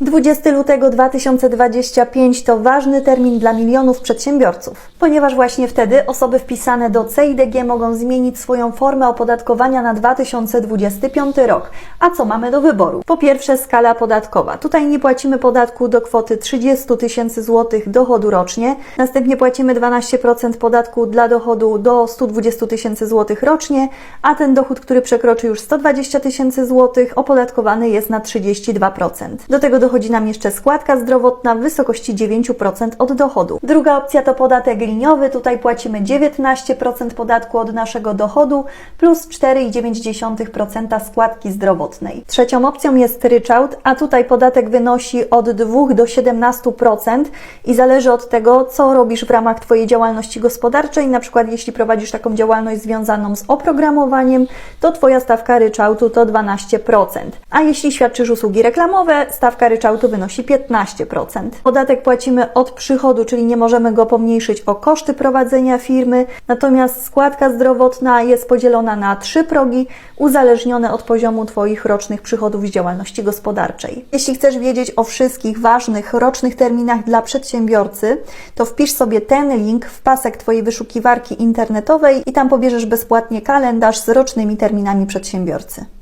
20 lutego 2025 to ważny termin dla milionów przedsiębiorców, ponieważ właśnie wtedy osoby wpisane do CIDG mogą zmienić swoją formę opodatkowania na 2025 rok. A co mamy do wyboru? Po pierwsze skala podatkowa. Tutaj nie płacimy podatku do kwoty 30 tysięcy złotych dochodu rocznie, następnie płacimy 12% podatku dla dochodu do 120 tysięcy złotych rocznie, a ten dochód, który przekroczy już 120 tysięcy złotych, opodatkowany jest na 32%. Do tego dochodzi nam jeszcze składka zdrowotna w wysokości 9% od dochodu. Druga opcja to podatek liniowy. Tutaj płacimy 19% podatku od naszego dochodu plus 4,9% składki zdrowotnej. Trzecią opcją jest ryczałt, a tutaj podatek wynosi od 2 do 17% i zależy od tego, co robisz w ramach Twojej działalności gospodarczej. Na przykład, jeśli prowadzisz taką działalność związaną z oprogramowaniem, to Twoja stawka ryczałtu to 12%. A jeśli świadczysz usługi reklamowe, stawka ryczałtu wynosi 15%. Podatek płacimy od przychodu, czyli nie możemy go pomniejszyć o koszty prowadzenia firmy, natomiast składka zdrowotna jest podzielona na trzy progi, uzależnione od poziomu Twoich rocznych przychodów z działalności gospodarczej. Jeśli chcesz wiedzieć o wszystkich ważnych rocznych terminach dla przedsiębiorcy, to wpisz sobie ten link w pasek Twojej wyszukiwarki internetowej i tam pobierzesz bezpłatnie kalendarz z rocznymi terminami przedsiębiorcy.